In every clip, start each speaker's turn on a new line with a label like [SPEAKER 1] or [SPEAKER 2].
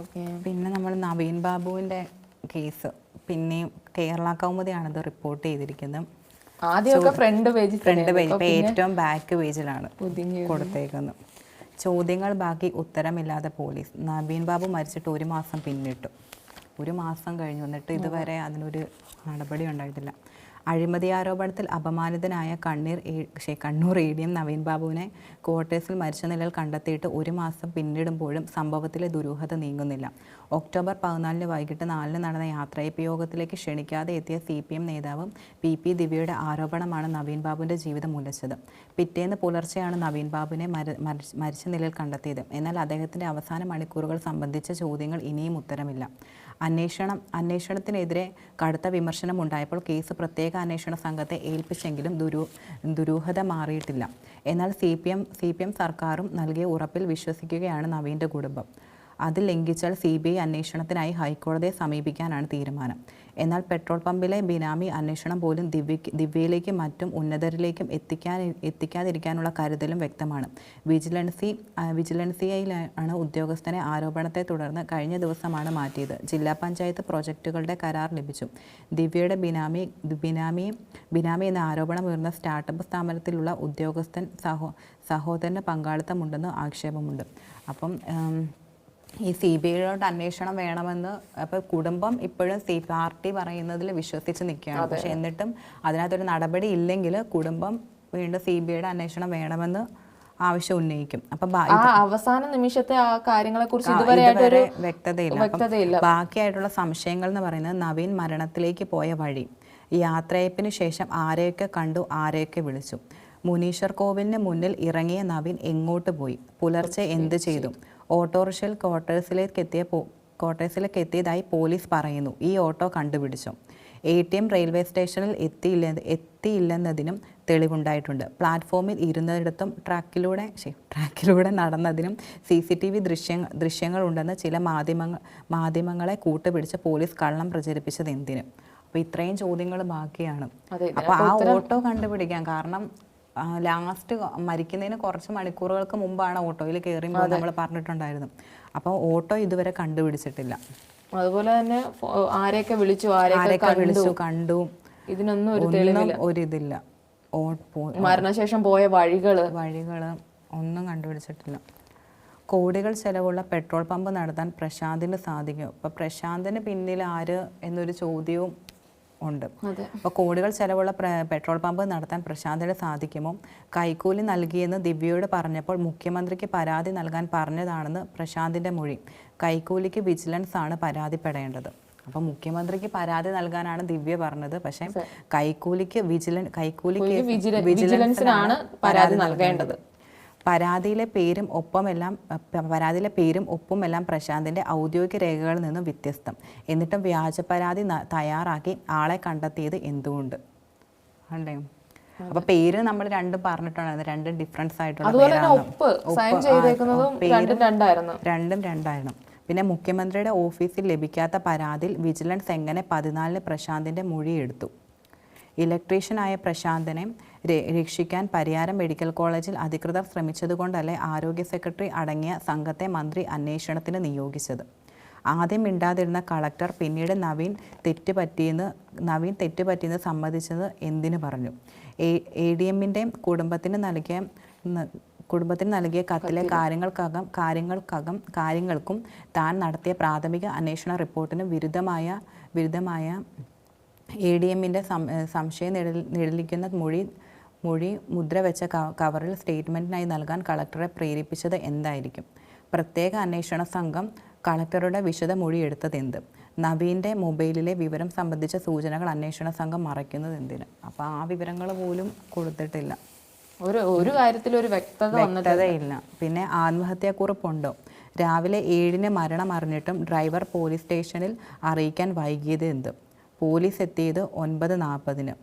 [SPEAKER 1] Okay.
[SPEAKER 2] പിന്നെ നമ്മൾ നവീൻ ബാബുവിന്റെ കേസ്. പിന്നെയും കേരള കൗമുദിയാണത് റിപ്പോർട്ട് ചെയ്തിരിക്കുന്നത്.
[SPEAKER 1] ആദ്യമൊക്കെ ഫ്രണ്ട് പേജ്
[SPEAKER 2] ഫ്രണ്ട് പേജ് ഇപ്പം ഏറ്റവും ബാക്ക് പേജിലാണ് കൊടുത്തേക്കുന്നത്. ചോദ്യങ്ങൾ ബാക്കി ഉത്തരമില്ലാതെ പോലീസ്. നവീൻ ബാബു മരിച്ചിട്ട് ഒരു മാസം പിന്നിട്ടു. ഒരു മാസം കഴിഞ്ഞു. എന്നിട്ട് ഇതുവരെ അതിനൊരു നടപടി ഉണ്ടായിട്ടില്ല. അഴിമതി ആരോപണത്തിൽ അപമാനിതനായ കണ്ണീർ Kannur A D M Naveen ബാബുവിനെ ക്വാർട്ടേഴ്സിൽ മരിച്ച നിലയിൽ കണ്ടെത്തിയിട്ട് ഒരു മാസം പിന്നിടുമ്പോഴും സംഭവത്തിലെ ദുരൂഹത നീങ്ങുന്നില്ല. ഒക്ടോബർ പതിനാലിന് വൈകിട്ട് നാലിന് നടന്ന യാത്രയപ്പ് യോഗത്തിലേക്ക് ക്ഷണിക്കാതെ എത്തിയ സി പി എം നേതാവ് പി പി ദിവ്യയുടെ ആരോപണമാണ് നവീൻ ബാബുവിന്റെ ജീവിതം ഉലച്ചത്. പിറ്റേന്ന് പുലർച്ചെയാണ് നവീൻ ബാബുവിനെ മരിച്ച നിലയിൽ കണ്ടെത്തിയത്. എന്നാൽ അദ്ദേഹത്തിന്റെ അവസാന മണിക്കൂറുകൾ സംബന്ധിച്ച ചോദ്യങ്ങൾ ഇനിയും ഉത്തരമില്ല. അന്വേഷണം അന്വേഷണത്തിനെതിരെ കടുത്ത വിമർശനം ഉണ്ടായപ്പോൾ കേസ് പ്രത്യേക അന്വേഷണ സംഘത്തെ ഏൽപ്പിച്ചെങ്കിലും ദുരൂ ദുരൂഹത മാറിയിട്ടില്ല. എന്നാൽ C P M C P M സർക്കാരും നൽകിയ ഉറപ്പിൽ വിശ്വസിക്കുകയാണ് നവീന്റെ കുടുംബം. അത് ലംഘിച്ചാൽ സി ബി ഐ അന്വേഷണത്തിനായി ഹൈക്കോടതിയെ സമീപിക്കാനാണ് തീരുമാനം. എന്നാൽ പെട്രോൾ പമ്പിലെ ബിനാമി അന്വേഷണം പോലും ദിവ്യക്ക് ദിവ്യയിലേക്കും മറ്റും ഉന്നതരിലേക്കും എത്തിക്കാൻ എത്തിക്കാതിരിക്കാനുള്ള കരുതലും വ്യക്തമാണ്. വിജിലൻസി വിജിലൻസിയിലാണ് ഉദ്യോഗസ്ഥനെ ആരോപണത്തെ തുടർന്ന് കഴിഞ്ഞ ദിവസമാണ് മാറ്റിയത്. ജില്ലാ പഞ്ചായത്ത് പ്രോജക്റ്റുകളുടെ കരാർ ലഭിച്ചു. ദിവ്യയുടെ ബിനാമി ബിനാമി ബിനാമി എന്ന ആരോപണം ഉയർന്ന സ്റ്റാർട്ടപ്പ് സ്ഥാപനത്തിലുള്ള ഉദ്യോഗസ്ഥൻ സഹോ സഹോദരന് പങ്കാളിത്തമുണ്ടെന്ന് ആക്ഷേപമുണ്ട്. അപ്പം ഈ സി ബി ഐയോട് അന്വേഷണം വേണമെന്ന് അപ്പോൾ കുടുംബം ഇപ്പോഴും സി പാർട്ടി പറയുന്നതിൽ വിശ്വസിച്ച് നിൽക്കുകയാണ്. പക്ഷെ എന്നിട്ടും അതിനകത്തൊരു നടപടി ഇല്ലെങ്കിൽ കുടുംബം വീണ്ടും സി ബി ഐയുടെ അന്വേഷണം വേണമെന്ന് ആവശ്യം ഉന്നയിക്കും. അപ്പൊ
[SPEAKER 1] അവസാന നിമിഷത്തെ ആ കാര്യങ്ങളെ കുറിച്ച് ഇതുവരെ
[SPEAKER 2] വ്യക്തതയില്ല. അപ്പം
[SPEAKER 1] വ്യക്തതയില്ല.
[SPEAKER 2] ബാക്കിയായിട്ടുള്ള സംശയങ്ങൾ എന്ന് പറയുന്നത് നവീൻ മരണത്തിലേക്ക് പോയ വഴി. യാത്രയപ്പിന് ശേഷം ആരെയൊക്കെ കണ്ടു ആരെയൊക്കെ വിളിച്ചു. മുനീശ്വർ കോവിലിന് മുന്നിൽ ഇറങ്ങിയ നവീൻ എങ്ങോട്ട് പോയി? പുലർച്ചെ എന്ത് ചെയ്തു. ഓട്ടോറിക്ഷയിൽ ക്വാർട്ടേഴ്സിലേക്ക് എത്തിയ പോ ക്വാർട്ടേഴ്സിലേക്ക് എത്തിയതായി പോലീസ് പറയുന്നു. ഈ ഓട്ടോ കണ്ടുപിടിച്ചു. എ ടി എം റെയിൽവേ സ്റ്റേഷനിൽ എത്തിയില്ല എത്തിയില്ലെന്നതിനും തെളിവുണ്ടായിട്ടുണ്ട്. പ്ലാറ്റ്ഫോമിൽ ഇരുന്നിടത്തും ട്രാക്കിലൂടെ ട്രാക്കിലൂടെ നടന്നതിനും സി സി ടി വി ദൃശ്യങ്ങൾ ദൃശ്യങ്ങളുണ്ടെന്ന് ചില മാധ്യമങ്ങൾ മാധ്യമങ്ങളെ കൂട്ടുപിടിച്ച് പോലീസ് കള്ളം പ്രചരിപ്പിച്ചത് എന്തിനും? അപ്പോൾ ഇത്രയും ചോദ്യങ്ങൾ ബാക്കിയാണ്. അപ്പോൾ ആ ഓട്ടോ കണ്ടുപിടിക്കാം കാരണം ലാസ്റ്റ് മരിക്കുന്നതിന് കുറച്ച് മണിക്കൂറുകൾക്ക് മുമ്പാണ് ഓട്ടോയിൽ കയറിയുമ്പോൾ നമ്മൾ പറഞ്ഞിട്ടുണ്ടായിരുന്നു അപ്പോൾ ഓട്ടോ ഇതുവരെ കണ്ടുപിടിച്ചിട്ടില്ല.
[SPEAKER 1] അതുപോലെ തന്നെ ആരെയൊക്കെ വിളിച്ചു ആരെയൊക്കെ
[SPEAKER 2] വിളിച്ചു കണ്ടു.
[SPEAKER 1] ഇതിനൊന്നും ഒരു
[SPEAKER 2] ഇതില്ല ഒരിതില്ല.
[SPEAKER 1] മരണശേഷം പോയ വഴികൾ?
[SPEAKER 2] വഴികൾ ഒന്നും കണ്ടുപിടിച്ചിട്ടില്ല. കോടികൾ ചെലവുള്ള പെട്രോൾ പമ്പ് നടത്താൻ പ്രശാന്തിന് സാധിക്കും. അപ്പോൾ പ്രശാന്തിന് പിന്നിൽ ആര് എന്നൊരു ചോദ്യവും ഉണ്ട്. അപ്പോൾ കോടികൾ ചിലവുള്ള പെട്രോൾ പമ്പ് നടത്താൻ പ്രശാന്തിന് സാധിക്കുമോ? കൈക്കൂലി നൽകിയെന്ന് ദിവ്യയോട് പറഞ്ഞപ്പോൾ മുഖ്യമന്ത്രിക്ക് പരാതി നൽകാൻ പറഞ്ഞതാണെന്ന് പ്രശാന്തിന്റെ മൊഴി. കൈക്കൂലിക്ക് വിജിലൻസ് ആണ് പരാതിപ്പെടേണ്ടത്. അപ്പോൾ മുഖ്യമന്ത്രിക്ക് പരാതി നൽകാനാണ് ദിവ്യ പറഞ്ഞത്. പക്ഷേ കൈക്കൂലിക്ക് വിജിലൻ കൈക്കൂലിക്ക്
[SPEAKER 1] വിജില- വിജിലൻസിനാണ് പരാതി നൽകേണ്ടത്.
[SPEAKER 2] പരാതിയിലെ പേരും ഒപ്പമെല്ലാം പരാതിയിലെ പേരും ഒപ്പുമെല്ലാം പ്രശാന്തിന്റെ ഔദ്യോഗിക രേഖകളിൽ നിന്നും വ്യത്യസ്തം. എന്നിട്ടും വ്യാജ പരാതി തയ്യാറാക്കി ആളെ കണ്ടെത്തിയത് എന്തുകൊണ്ട്? അല്ലേ? അപ്പൊ പേര് നമ്മൾ രണ്ടും പറഞ്ഞിട്ടുണ്ട് രണ്ടും ഡിഫറൻസ് ആയിട്ടുള്ള
[SPEAKER 1] രണ്ടും രണ്ടായിരുന്നു.
[SPEAKER 2] പിന്നെ മുഖ്യമന്ത്രിയുടെ ഓഫീസിൽ ലഭിക്കാത്ത പരാതിയിൽ വിജിലൻസ് എങ്ങനെ പതിനാലിന് പ്രശാന്തിന്റെ മൊഴിയെടുത്തു ഇലക്ട്രീഷ്യനായ പ്രശാന്തനെ രക്ഷിക്കാൻ പരിയാരം മെഡിക്കൽ കോളേജിൽ അധികൃതർ ശ്രമിച്ചതുകൊണ്ടല്ലേ ആരോഗ്യ സെക്രട്ടറി അടങ്ങിയ സംഘത്തെ മന്ത്രി അന്വേഷണത്തിന് നിയോഗിച്ചത്. ആദ്യം മിണ്ടാതിരുന്ന കളക്ടർ പിന്നീട് നവീൻ തെറ്റ് പറ്റിയെന്ന് നവീൻ തെറ്റ് പറ്റിയെന്ന് സമ്മതിച്ചത് എന്തിനു പറഞ്ഞു? എ എ ഡി എമ്മിന്റെ കുടുംബത്തിന് നൽകിയ കുടുംബത്തിന് നൽകിയ കത്തിലെ കാര്യങ്ങൾക്കകം കാര്യങ്ങൾക്കകം കാര്യങ്ങൾക്കും താൻ നടത്തിയ പ്രാഥമിക അന്വേഷണ റിപ്പോർട്ടിന് വിരുദ്ധമായ വിരുദ്ധമായ എ ഡി എമ്മിന്റെ സംശയം നിഴലിക്കുന്ന മൊഴി മൊഴി മുദ്ര വെച്ച കവറിൽ സ്റ്റേറ്റ്മെന്റിനായി നൽകാൻ കളക്ടറെ പ്രേരിപ്പിച്ചത് എന്തായിരിക്കും? പ്രത്യേക അന്വേഷണ സംഘം കളക്ടറുടെ വിശദ മൊഴി എടുത്തത് എന്ത്? നവീന്റെ മൊബൈലിലെ വിവരം സംബന്ധിച്ച സൂചനകൾ അന്വേഷണ സംഘം മറയ്ക്കുന്നത് എന്തിന്? അപ്പോൾ ആ വിവരങ്ങൾ പോലും കൊടുത്തിട്ടില്ല.
[SPEAKER 1] ഒരു ഒരു കാര്യത്തിൽ ഒരു വ്യക്തത
[SPEAKER 2] വ്യക്തതയില്ല. പിന്നെ ആത്മഹത്യാക്കുറിപ്പുണ്ടോ? രാവിലെ ഏഴിന് മരണം അറിഞ്ഞിട്ടും ഡ്രൈവർ പോലീസ് സ്റ്റേഷനിൽ അറിയിക്കാൻ വൈകിയത് എന്ത്? പോലീസ് എത്തിയത് ഒൻപത് നാൽപ്പതിന്.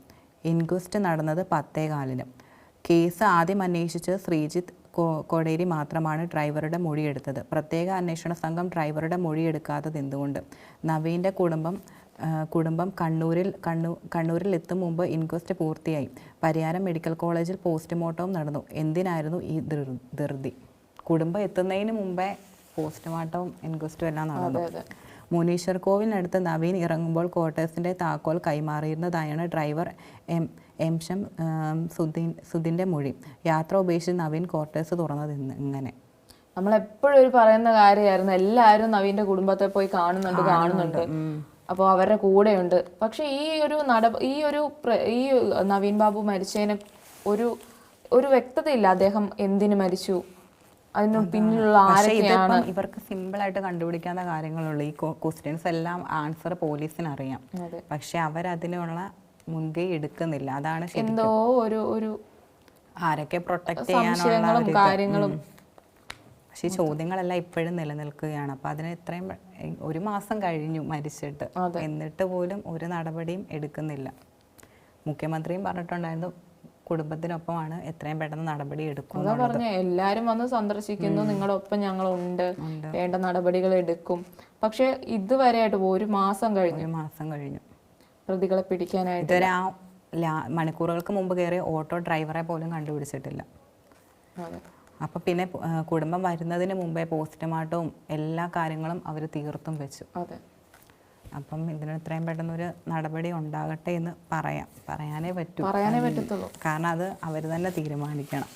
[SPEAKER 2] ഇൻക്വസ്റ്റ് നടന്നത് പത്തേകാലിന്. കേസ് ആദ്യം അന്വേഷിച്ച് ശ്രീജിത്ത് കോടേരി മാത്രമാണ് ഡ്രൈവറുടെ മൊഴിയെടുത്തത്. പ്രത്യേക അന്വേഷണ സംഘം ഡ്രൈവറുടെ മൊഴിയെടുക്കാത്തത് എന്തുകൊണ്ട്? നവീന്റെ കുടുംബം കുടുംബം കണ്ണൂരിൽ കണ്ണൂ കണ്ണൂരിൽ എത്തും മുമ്പ് ഇൻക്വസ്റ്റ് പൂർത്തിയായി. പരിയാരം മെഡിക്കൽ കോളേജിൽ പോസ്റ്റ്മോർട്ടവും നടന്നു. എന്തിനായിരുന്നു ഈ ധൃതി? കുടുംബം എത്തുന്നതിന് മുമ്പേ പോസ്റ്റ്മോർട്ടവും ഇൻക്വസ്റ്റും എല്ലാം നടന്നു. മുനീശ്വർ കോവിലിനടുത്ത് നവീൻ ഇറങ്ങുമ്പോൾ ക്വാർട്ടേഴ്സിന്റെ താക്കോൽ കൈമാറിയിരുന്നതായാണ് ഡ്രൈവർ എം എംഷം ശം സുധീൻ സുധിന്റെ മൊഴി. യാത്ര ഉപേക്ഷിച്ച് നവീൻ ക്വാർട്ടേഴ്സ് തുറന്നത് ഇങ്ങനെ.
[SPEAKER 1] നമ്മളെപ്പോഴും ഒരു പറയുന്ന കാര്യമായിരുന്നു എല്ലാവരും നവീന്റെ കുടുംബത്തെ പോയി കാണുന്നുണ്ട് കാണുന്നുണ്ട് അപ്പോൾ അവരുടെ കൂടെയുണ്ട്. പക്ഷേ ഈ ഒരു നട ഈ ഒരു ഈ നവീൻ ബാബു മരിച്ചതിന് ഒരു ഒരു വ്യക്തതയില്ല അദ്ദേഹം എന്തിനു മരിച്ചു. അതിന് പിന്നിലുള്ള
[SPEAKER 2] പക്ഷേ
[SPEAKER 1] ആരൊക്കെയാണ്?
[SPEAKER 2] ഇവർക്ക് ഇവർക്ക് സിമ്പിളായിട്ട് കണ്ടുപിടിക്കാത്ത കാര്യങ്ങളുള്ളൂ. ഈ ക്വസ്റ്റ്യൻസ് എല്ലാം ആൻസർ പോലീസിന് അറിയാം
[SPEAKER 1] അതെ.
[SPEAKER 2] പക്ഷെ അവരതിനുള്ള മുൻകൈ എടുക്കുന്നില്ല. അതാണ് ശരി
[SPEAKER 1] എന്തോ ഒരു ഒരു
[SPEAKER 2] ആരൊക്കെ പ്രൊട്ടക്ട് ചെയ്യാനുള്ള
[SPEAKER 1] സംശയങ്ങളും
[SPEAKER 2] ഒരു ഇത്.
[SPEAKER 1] കാര്യങ്ങളും.
[SPEAKER 2] പക്ഷെ ഈ ചോദ്യങ്ങളെല്ലാം ഇപ്പോഴും നിലനിൽക്കുകയാണ്. അപ്പൊ അതിന് ഇത്രയും പെ- ഒരു മാസം കഴിഞ്ഞു മരിച്ചിട്ട്. എന്നിട്ട് പോലും ഒരു നടപടിയും എടുക്കുന്നില്ല. മുഖ്യമന്ത്രിയും പറഞ്ഞിട്ടുണ്ടായിരുന്നു കുടുംബത്തിനൊപ്പമാണ് എത്രയും പെട്ടെന്ന് നടപടി എടുക്കും
[SPEAKER 1] അതാ പറഞ്ഞ എല്ലാരും വന്ന് സന്ദർശിക്കുന്നു നിങ്ങളുടെ ഒപ്പം ഞങ്ങളുണ്ട് വേണ്ട നടപടികൾ എടുക്കും. പക്ഷെ ഇതുവരെയായിട്ട് ഒരു മാസം കഴിഞ്ഞു.
[SPEAKER 2] ഒരു മാസം കഴിഞ്ഞു.
[SPEAKER 1] പ്രതികളെ പിടിക്കാനായിട്ട്.
[SPEAKER 2] ഇതുവരെ ആ മണിക്കൂറുകൾക്ക് മുമ്പ് കയറിയ ഓട്ടോ ഡ്രൈവറെ പോലും കണ്ടുപിടിച്ചിട്ടില്ല. അപ്പൊ പിന്നെ കുടുംബം വരുന്നതിന് മുമ്പേ പോസ്റ്റ്മോർട്ടവും എല്ലാ കാര്യങ്ങളും അവർ തീർത്തും വെച്ചു.
[SPEAKER 1] അതെ.
[SPEAKER 2] അപ്പം ഇതിന് ഇത്രയും പെട്ടെന്നൊരു നടപടി ഉണ്ടാകട്ടെ എന്ന് പറയാം. പറയാനേ പറ്റൂ.
[SPEAKER 1] പറയാനേ പറ്റത്തുള്ളൂ.
[SPEAKER 2] കാരണം അത് അവർ തന്നെ തീരുമാനിക്കണം.